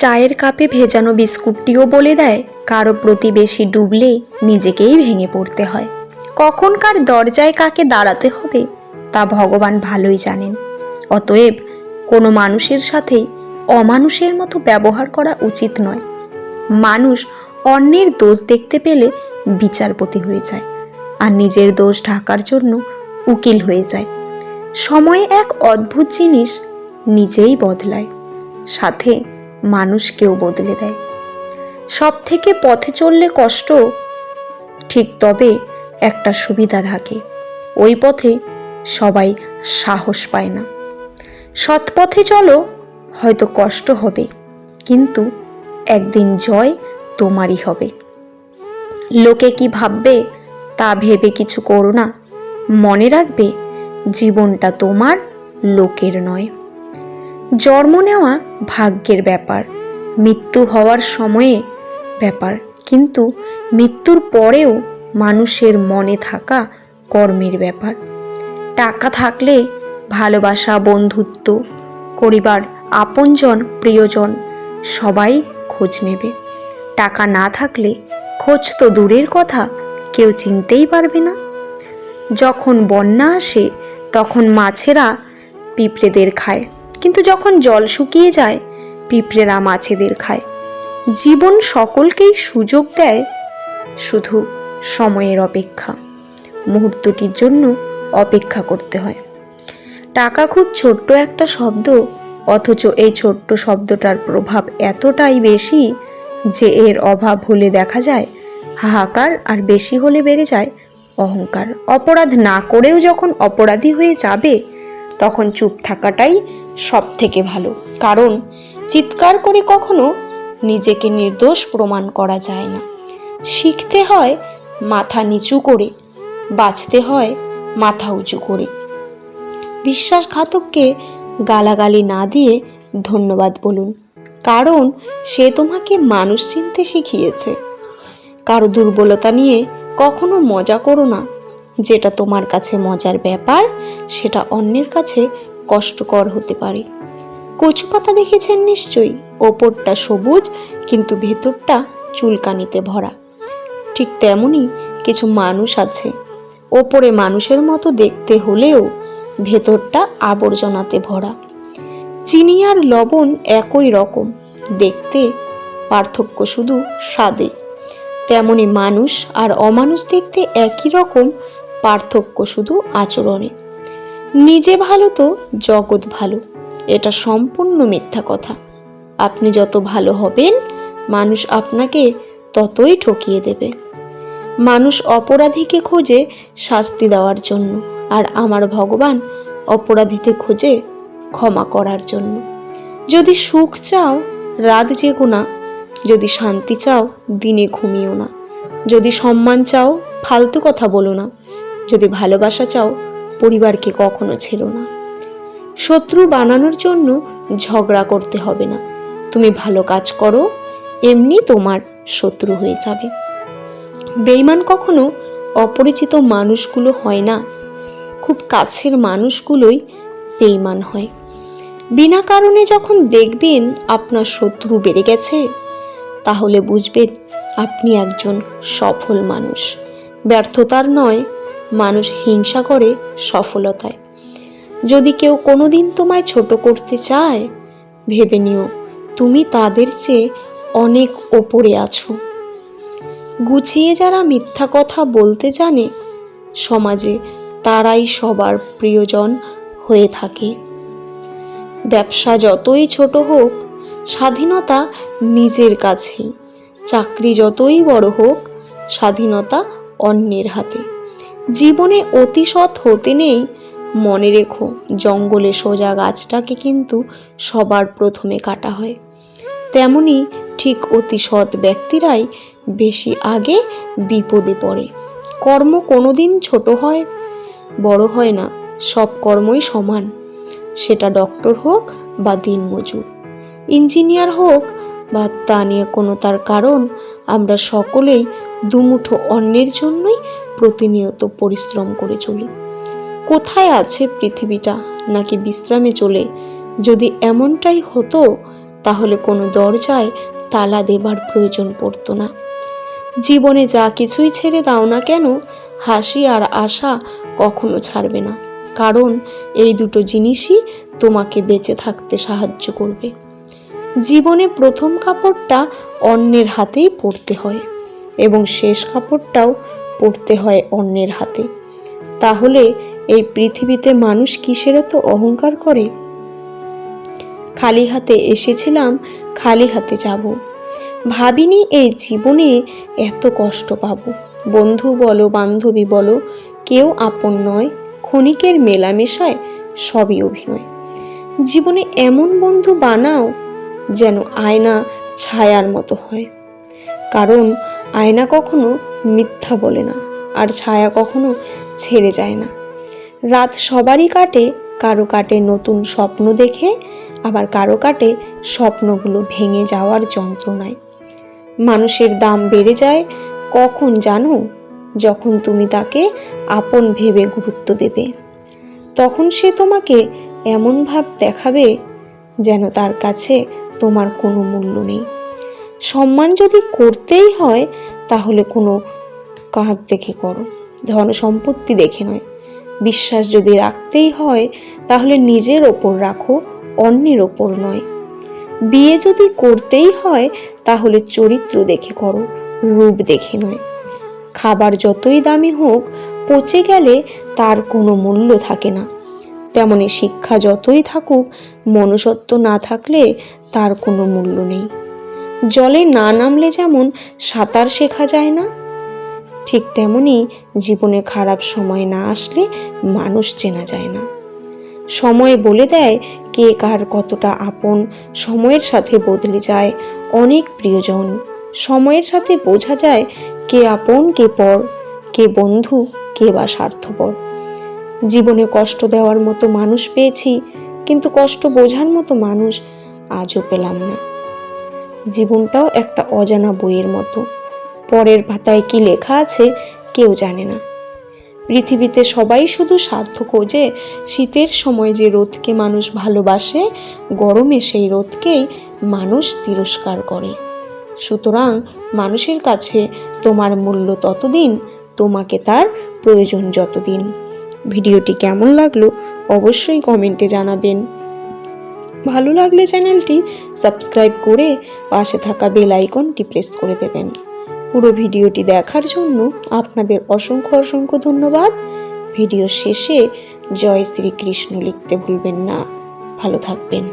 চায়ের কাপে ভেজানো বিস্কুটটিও বলে দেয়, কারও প্রতিবেশী ডুবলে নিজেকেই ভেঙে পড়তে হয়। কখনকার দরজায় কাকে দাঁড়াতে হবে, তা ভগবান ভালোই জানেন। অতএব কোনো মানুষের সাথে অমানুষের মতো ব্যবহার করা উচিত নয়। মানুষ অন্যের দোষ দেখতে পেলে বিচারপতি হয়ে যায়, আর নিজের দোষ ঢাকার জন্য উকিল হয়ে যায়। সময় এক অদ্ভুত জিনিস নিজেই বদলায়। সাথে মানুষকেও বদলে দেয়। সব থেকে পথে চললে কষ্ট, ঠিক তবে একটা সুবিধা থাকে। ওই পথে সবাই সাহস পায় না। সৎ পথে চলো, হয়তো কষ্ট হবে, কিন্তু একদিন জয় তোমারই হবে। লোকে কি ভাববে, তা ভেবে কিছু করো না। মনে রাখবে, জীবনটা তোমার লোকের নয়। জন্ম নেওয়া ভাগ্যের ব্যাপার। মৃত্যু হওয়ার সময়ে ব্যাপার। কিন্তু মৃত্যুর পরেও মানুষের মনে থাকা কর্মের ব্যাপার। টাকা থাকলে ভালোবাসা, বন্ধুত্ব, পরিবার, আপনজন, প্রিয়জন সবাই খোঁজ নেবে। টাকা না থাকলে খোঁজ তো দূরের কথা, কেউ চিনতেই পারবে না। যখন বন্যা আসে, তখন মাছেরা পিঁপড়েদের খায়। কিন্তু যখন জল শুকিয়ে যায়, পিঁপড়েরা মাছেদের খায়। জীবন সকলকেই সুযোগ দেয় শুধু সময়ের অপেক্ষা। মুহূর্তটির জন্য অপেক্ষা করতে হয়। টাকা খুব ছোট্ট একটা শব্দ, অথচ এই ছোট্ট শব্দটার প্রভাব এতটাই বেশি যে এর অভাব হলে দেখা যায়, হাহাকার আর বেশি হলে বেড়ে যায় অহংকার। অপরাধ না করেও যখন অপরাধী হয়ে যাবে, তখন চুপ থাকাটাই সব থেকে ভালো। কারণ চিৎকার করে কখনো নিজেকে নির্দোষ প্রমাণ করা যায় না। শিখতে হয় মাথা নিচু করে, বাঁচতে হয় মাথা উঁচু করে। বিশ্বাসঘাতককে গালাগালি না দিয়ে ধন্যবাদ বলুন, কারণ সে তোমাকে মানুষ চিনতে শিখিয়েছে। কারও দুর্বলতা নিয়ে কখনো মজা করো না। যেটা তোমার কাছে মজার ব্যাপার, সেটা অন্যের কাছে কষ্টকর হতে পারে। কচু পাতা দেখেছেন নিশ্চয়ই? ওপরটা সবুজ, কিন্তু ভেতরটা চুলকানিতে ভরা। ঠিক তেমনই কিছু মানুষ আছে। ওপরে মানুষের মতো দেখতে হলেও ভেতরটা আবর্জনাতে ভরা। চিনি আর লবণ একই রকম। দেখতে পার্থক্য শুধু স্বাদে। তেমনি মানুষ আর অমানুষ দেখতে একই রকম, পার্থক্য শুধু আচরণে। নিজে ভালো তো জগৎ ভালো। এটা সম্পূর্ণ মিথ্যা কথা। আপনি যত ভালো হবেন, মানুষ আপনাকে ততই ঠকিয়ে দেবে। মানুষ অপরাধীকে খোঁজে শাস্তি দেওয়ার জন্য আর আমার ভগবান অপরাধীতে খোঁজে ক্ষমা করার জন্য। যদি সুখ চাও রাত জেগো না। যদি শান্তি চাও, দিনে ঘুমিও না। যদি সম্মান চাও, ফালতু কথা বলো না। যদি ভালোবাসা চাও পরিবারকে কখনো ছিল না। শত্রু বানানোর জন্য ঝগড়া করতে হবে না। তুমি ভালো কাজ করো, এমনি তোমার শত্রু হয়ে যাবে। বেইমান কখনো অপরিচিত মানুষগুলো হয় না। খুব কাছের মানুষগুলোই বেইমান হয়। বিনা কারণে যখন দেখবেন আপনার শত্রু বেড়ে গেছে, তাহলে বুঝবেন আপনি একজন সফল মানুষ। ব্যর্থতার নয় মানুষ হিংসা করে সফলতায়। যদি কেউ কোনোদিন তোমায় ছোট করতে চায়, ভেবে নিও, তুমি তাদের চেয়ে অনেক ওপরে আছো। গুছিয়ে যারা মিথ্যা কথা বলতে জানে, সমাজে তারাই সবার প্রিয়জন হয়ে থাকে। ব্যবসা যতই ছোট হোক, স্বাধীনতা নিজের কাছেই। চাকরি যতই বড় হোক, স্বাধীনতা অন্যের হাতে। জীবনে অতিসৎ হতে নেই। মনে রেখো, জঙ্গলে সোজা গাছটাকে কিন্তু সবার প্রথমে কাটা হয়। তেমনি ঠিক অতি সৎ ব্যক্তিরাই বেশি আগে বিপদে পড়ে। কর্ম কোনোদিন ছোট হয়, বড় হয় না, সব কর্মই সমান। সেটা ডক্টর হোক বা দিনমজুর, ইঞ্জিনিয়ার হোক বা তা নিয়ে কোনো তার কারণ, আমরা সকলেই দুমুঠো অন্যের জন্যই প্রতিনিয়ত পরিশ্রম করে চলি। কোথায় আছে পৃথিবীটা নাকি বিশ্রামে চলে? যদি এমনটাই হতো, তাহলে কোনো দরজায় তালা দেবার প্রয়োজন পড়তো না। জীবনে যা কিছুই ছেড়ে দাও না কেন, হাসি আর আশা কখনো ছাড়বে না। কারণ এই দুটো জিনিসই তোমাকে বেঁচে থাকতে সাহায্য করবে। জীবনে প্রথম কাপড়টা অন্যের হাতেই পরতে হয়। এবং শেষ কাপড়টাও পরতে হয় অন্যের হাতে। তাহলে এই পৃথিবীতে মানুষ কিসের তো অহংকার করে? খালি হাতে এসেছিলাম, খালি হাতে যাব। ভাবিনি এই জীবনে এত কষ্ট পাবো। বন্ধু বলো, বান্ধবী বলো, কেউ আপন নয়, ক্ষণিকের মেলামেশায় সবই অভিনয়। জীবনে এমন বন্ধু বানাও যেন আয়না ছায়ার মতো হয়। কারণ আয়না কখনো মিথ্যা বলে না, আর ছায়া কখনো ছেড়ে যায় না। রাত সবারই কাটে, কারও কাটে নতুন স্বপ্ন দেখে, আবার কারও কাটে স্বপ্নগুলো ভেঙে যাওয়ার যন্ত্রণায়। মানুষের দাম বেড়ে যায়, কখন জানো? যখন তুমি তাকে আপন ভেবে গুরুত্ব দেবে। তখন সে তোমাকে এমন ভাব দেখাবে যেন তার কাছে তোমার কোনো মূল্য নেই। সম্মান যদি করতেই হয়, তাহলে কোনো কাজ দেখে করো। ধন সম্পত্তি দেখে নয়। বিশ্বাস যদি রাখতেই হয়, তাহলে নিজের ওপর রাখো, অন্যের ওপর নয়। বিয়ে যদি করতেই হয়, তাহলে চরিত্র দেখে করো, রূপ দেখে নয়। খাবার যতই দামি হোক, পচে গেলে তার কোনো মূল্য থাকে না। তেমনি শিক্ষা যতই থাকুক, মনুষ্যত্ব না থাকলে তার কোনো মূল্য নেই। জলে না নামলে যেমন সাঁতার শেখা যায় না, ঠিক তেমনি জীবনে খারাপ সময় না আসলে মানুষ চেনা যায় না। সময় বলে দেয় কে কার কতটা আপন, সময়ের সাথে বদলে যায় অনেক প্রিয়জন। সময়ের সাথে বোঝা যায় কে আপন, কে পর, কে বন্ধু, কে বা স্বার্থপর। জীবনে কষ্ট দেওয়ার মতো মানুষ পেয়েছি, কিন্তু কষ্ট বোঝার মতো মানুষ আজও পেলাম না। জীবনটাও একটা অজানা বইয়ের মতো। পরের পাতায় কি লেখা আছে কেউ জানে না। পৃথিবীতে সবাই শুধু স্বার্থ খোঁজে শীতের সময় যে রোদকে মানুষ ভালোবাসে, গরমে সেই রোদকেই মানুষ তিরস্কার করে। সুতরাং মানুষের কাছে তোমার মূল্য ততদিন, তোমাকে তার প্রয়োজন যতদিন। ভিডিওটি কেমন লাগল অবশ্যই কমেন্টে জানাবেন। ভালো লাগলে চ্যানেলটি সাবস্ক্রাইব করে পাশে থাকা বেল আইকনটি প্রেস করে দেবেন। পুরো ভিডিওটি দেখার জন্য আপনাদের অসংখ্য অসংখ্য ধন্যবাদ। ভিডিও শেষে জয় শ্রীকৃষ্ণ লিখতে ভুলবেন না। ভালো থাকবেন।